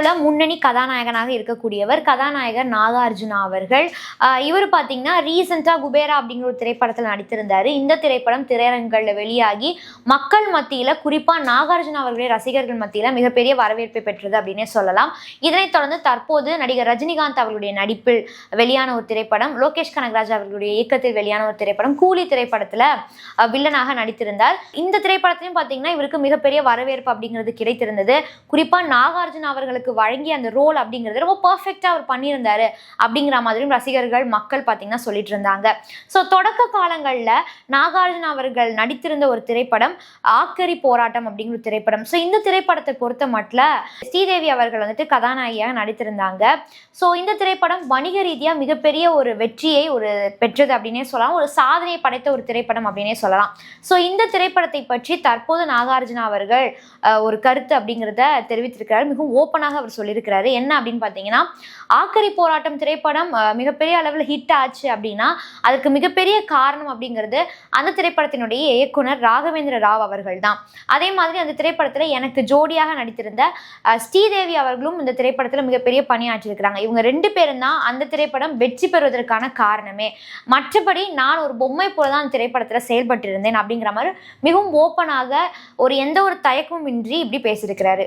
சினிமாவில் முன்னணி கதாநாயகனாக இருக்கக்கூடியவர் கதாநாயகர் நாகார்ஜுனா அவர்கள். இவர் பார்த்தீங்கன்னா ரீசெண்டாக குபேரா அப்படிங்கிற ஒரு திரைப்படத்தில் நடித்திருந்தார். இந்த திரைப்படம் திரையரங்குகளில் வெளியாகி மக்கள் மத்தியில் குறிப்பாக நாகார்ஜுனா அவர்களுடைய ரசிகர்கள் மத்தியில் மிகப்பெரிய வரவேற்பை பெற்றது அப்படின்னே சொல்லலாம். இதனைத் தொடர்ந்து தற்போது நடிகர் ரஜினிகாந்த் அவர்களுடைய நடிப்பில் வெளியான ஒரு திரைப்படம் லோகேஷ் கனகராஜ் அவர்களுடைய இயக்கத்தில் வெளியான ஒரு திரைப்படம் கூலி திரைப்படத்தில் வில்லனாக நடித்திருந்தார். இந்த திரைப்படத்திலையும் பார்த்தீங்கன்னா இவருக்கு மிகப்பெரிய வரவேற்பு அப்படிங்கிறது கிடைத்திருந்தது. குறிப்பாக நாகார்ஜுன் அவர்களுக்கு வழங்கிய அந்த ரோல் அப்படிங்கிறது ரொம்ப பர்ஃபெக்டாக அவர் பண்ணியிருந்தாரு அப்படிங்கிற மாதிரியும் ரசிகர்கள் மக்கள் பார்த்தீங்கன்னா சொல்லிட்டு இருந்தாங்க. ஸோ தொடக்க காலங்களில் நாகார்ஜுன் அவர்கள் நடித்திருந்த ஒரு திரைப்படம் ஆக்கரி போராட்டம் அப்படிங்கிற ஒரு திரைப்படம். ஸோ இந்த திரைப்படத்தை பொறுத்த மட்டும் ஸ்ரீதேவி அவர்கள் வந்துட்டு கதாநாயகியாக நடித்திருந்தாங்க. ஸோ இந்த திரைப்படம் வணிக ரீதியாக மிகப்பெரிய ஒரு வெற்றியை ஒரு பெற்றது அப்படின்னே சொல்லலாம். ஒரு சாதனை படைத்த ஒரு திரைப்படம் அப்படின்னே சொல்லலாம். ஸோ இந்த திரைப்படத்தை பற்றி தற்போது நாகார்ஜுனா அவர்கள் ஒரு கருத்து அப்படிங்கிறத தெரிவித்திருக்கிறார். மிகவும் ஓப்பனாக அவர் சொல்லியிருக்கிறாரு. என்ன அப்படின்னு பார்த்தீங்கன்னா ஆக்கரி போராட்டம் திரைப்படம் மிகப்பெரிய அளவில் ஹிட் ஆச்சு அப்படின்னா அதுக்கு மிகப்பெரிய காரணம் அப்படிங்கிறது அந்த திரைப்படத்தினுடைய இயக்குனர் ராகவேந்திர ராவ் அவர்கள் தான் அதே மாதிரி அந்த திரைப்படத்தில் எனக்கு ஜோடியாக நடித்திருந்த ஸ்ரீதேவி அவர்களும் இந்த திரைப்படத்தில் மிகப்பெரிய பணியாற்றியிருக்கிறாங்க. இவங்க ரெண்டு பேரும் தான் அந்த திரைப்படம் வெற்றி பெறுவதற்கான காரணமே. மற்றபடி நான் ஒரு பொம்மை போல தான் அந்த திரைப்படத்தில் செயல்பட்டிருந்தேன் அப்படிங்கிற மாதிரி மிகவும் ஓப்பனாக ஒரு எந்த ஒரு தயக்கமும் இன்றி இப்படி பேசியிருக்கிறாரு.